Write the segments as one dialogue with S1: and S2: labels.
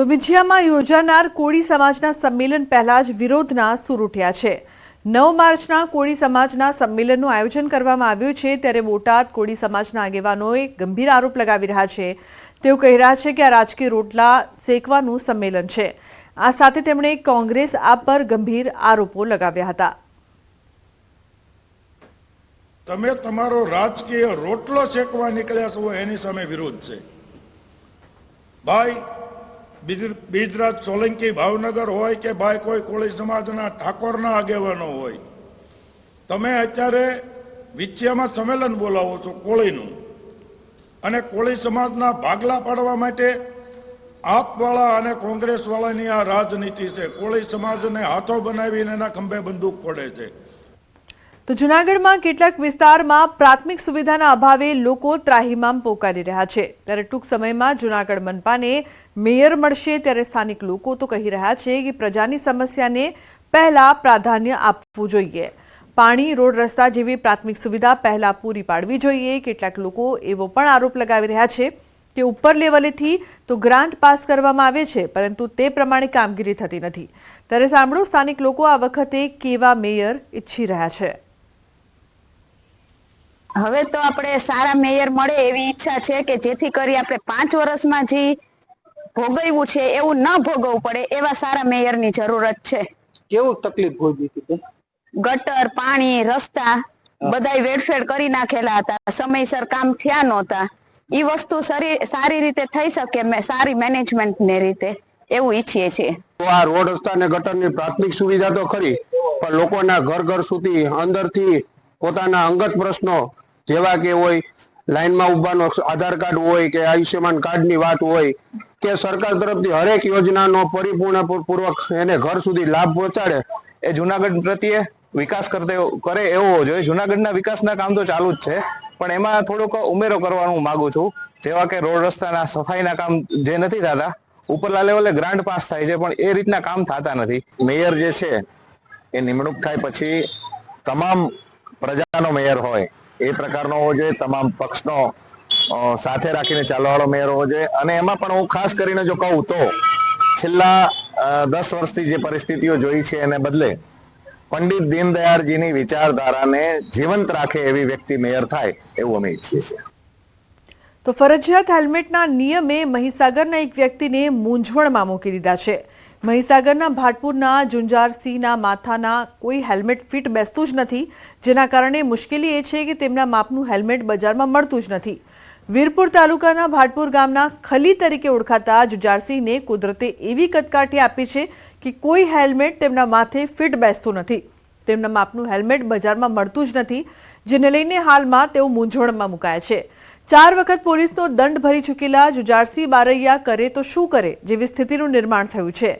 S1: તો વિંછિયામાં યોજાનાર કોળી સમાજના સંમેલન પહેલા જ વિરોધના સૂર ઉઠ્યા છે. નવ માર્ચના કોળી સમાજના સંમેલનનું આયોજન કરવામાં આવ્યું છે ત્યારે બોટાદ કોળી સમાજના આગેવાનોએ ગંભીર આરોપ લગાવી રહ્યા છે. તેઓ કહી રહ્યા છે કે આ રાજકીય રોટલા શેકવાનું સંમેલન છે. આ સાથે તેમણે કોંગ્રેસ આ પર ગંભીર આરોપો લગાવ્યા હતા.
S2: તમે તમારો રાજકીય રોટલો શેકવા નીકળ્યા છો એની સામે વિરોધ છે. ભાઈ બીજરાજ સોલંકી ભાવનગર હોય કે ભાઈ કોઈ કોળી સમાજના ઠાકોરના આગેવાનો હોય, તમે અત્યારે વિછિયામાં સંમેલન બોલાવો છો કોળીનું. અને કોળી સમાજના ભાગલા પાડવા માટે આપવાળા અને કોંગ્રેસવાળાની આ રાજનીતિ છે. કોળી સમાજને હાથો બનાવીને એના ખંભે બંદૂક પડે છે.
S1: તો જૂનાગઢમાં કેટલાક વિસ્તારમાં પ્રાથમિક સુવિધાના અભાવે લોકો ત્રાહિમામ પોકારી રહ્યા છે. ત્યારે ટૂંક સમયમાં જૂનાગઢ મનપાને મેયર મળશે ત્યારે સ્થાનિક લોકો તો કહી રહ્યા છે કે પ્રજાની સમસ્યાને પહેલા પ્રાધાન્ય આપવું જોઈએ. પાણી, રોડ રસ્તા જેવી પ્રાથમિક સુવિધા પહેલા પૂરી પાડવી જોઈએ. કેટલાક લોકો એવો પણ આરોપ લગાવી રહ્યા છે કે ઉપર લેવલેથી તો ગ્રાન્ટ પાસ કરવામાં આવે છે, પરંતુ તે પ્રમાણે કામગીરી થતી નથી. ત્યારે સાંભળો સ્થાનિક લોકો આ વખતે કેવા મેયર ઈચ્છી રહ્યા છે.
S3: હવે તો આપણે સારા મેયર મળે એવી ઈચ્છા છે કે જેથી કરી આપણે પાંચ વર્ષમાં જે ભોગવ્યું છે એવું ન ભોગવવું પડે એવા સારા મેયરની જરૂરત છે.
S4: કેવું તકલીફ ભોગવી હતી
S3: ગટર પાણી રસ્તા બધાય વેડફેડ કરી નાખેલા હતા. સમયસર કામ થયા નહોતા. ઈ વસ્તુ સારી રીતે થઈ શકે સારી મેનેજમેન્ટ ને રીતે એવું ઈચ્છીએ છીએ.
S4: તો આ રોડ રસ્તા અને ગટરની પ્રાથમિક સુવિધા તો ખરી પણ લોકોના ઘર ઘર સુધી અંદરથી પોતાના અંગત પ્રશ્નો, જેવા કે હોય, લાઈનમાં ઉભાનો આધાર કાર્ડ હોય કે આયુષ્યમાન કાર્ડની વાત હોય, કે સરકાર તરફથી હરેક યોજનાનો પરિપૂર્ણ પૂર્વક એને ઘર સુધી લાભ પહોંચાડે,
S5: એ જુનાગઢ પ્રત્યે વિકાસ કરતે કરે એવો હોવો જોઈએ જુનાગઢના વિકાસના કામ તો ચાલુ જ છે, પણ એમાં થોડોક ઉમેરો કરવાનું હું માંગુ છું, જેવા કે રોડ રસ્તાના સફાઈના કામ જે નથી થતા, ઉપરલા લેવલે ગ્રાન્ટ પાસ થાય છે, પણ એ રીતના કામ થતા નથી.
S6: મેયર જે છે, એ નિમણૂક થાય પછી તમામ પ્રજાનો મેયર હોય, એ પ્રકારનો હોવો જોઈએ. તમામ પક્ષનો સાથે રાખીને ચાલવાવાળો મેયર હોવો જોઈએ. અને એમાં પણ હું ખાસ કરીને જો કહું તો, છેલ્લા દસ વર્ષથી જે પરિસ્થિતિઓ જોઈ છે એને બદલે પંડિત દીનદયાળજીની વિચારધારાને જીવંત રાખે એવી વ્યક્તિ મેયર થાય એવું અમે ઈચ્છીએ છીએ.
S1: તો ફરજિયાત હેલ્મેટના નિયમે મહીસાગરના એક વ્યક્તિને મૂંઝવણમાં મૂકી દીધા છે. મહીસાગરના ભાટપુરના જુંજારસિંહના માથાના કોઈ હેલ્મેટ ફિટ બેસતું જ નથી, જેના કારણે મુશ્કેલી એ છે કે તેમના માપનું હેલ્મેટ બજારમાં મળતું જ નથી. વીરપુર તાલુકાના ભાટપુર ગામના ખલી તરીકે ઓળખાતા જુજારસિંહને કુદરતે એવી કદકાઠી આપી છે કે કોઈ હેલ્મેટ તેમના માથે ફિટ બેસતું નથી. તેમના માપનું હેલ્મેટ બજારમાં મળતું જ નથી, જેને લઈને હાલમાં તેઓ મૂંઝવણમાં મુકાયા છે. ચાર વખત પોલીસનો દંડ ભરી ચૂકેલા જુજારસિંહ બારૈયા કરે તો શું કરે જેવી સ્થિતિનું નિર્માણ થયું છે.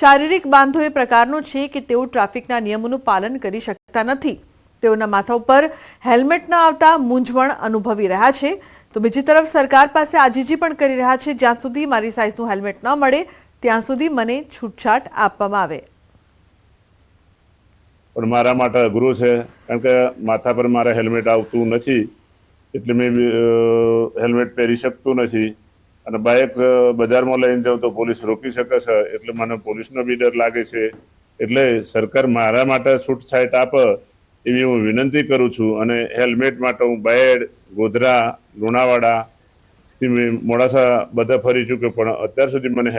S1: શારીરિક બાંધો એ પ્રકારનો છે કે તેઓ ટ્રાફિકના નિયમોનું પાલન કરી શકતા નથી. તેઓના માથા ઉપર હેલ્મેટ ન આવતા મૂંઝવણ અનુભવી રહ્યા છે. તો બીજી તરફ સરકાર પાસે આજીજી પણ કરી રહ્યા છે, જ્યાં સુધી મારી સાઇઝનું હેલ્મેટ ન મળે, ત્યાં સુધી મને છૂટછાટ આપવામાં આવે.
S7: પણ મારા માટે અઘરું છે, કારણ કે માથા પર મારે હેલ્મેટ આવતું નથી. એટલે મેં હેલ્મેટ પહેરી શકતું નથી. અને બાઇક બજારમાં લઈને જાઉં તો પોલીસ રોકી શકે છે. એટલે મને પોલીસનો બી ડર લાગે છે. એટલે સરકાર મારા માટે છૂટછાટ આપે એવી હું વિનંતી કરું છું. અને હેલ્મેટ માટે હું બાયડ ગોધરા, લુણાવાડા થી મોડાસા બધા ફરી ચૂક્યો. પણ અત્યાર સુધી મને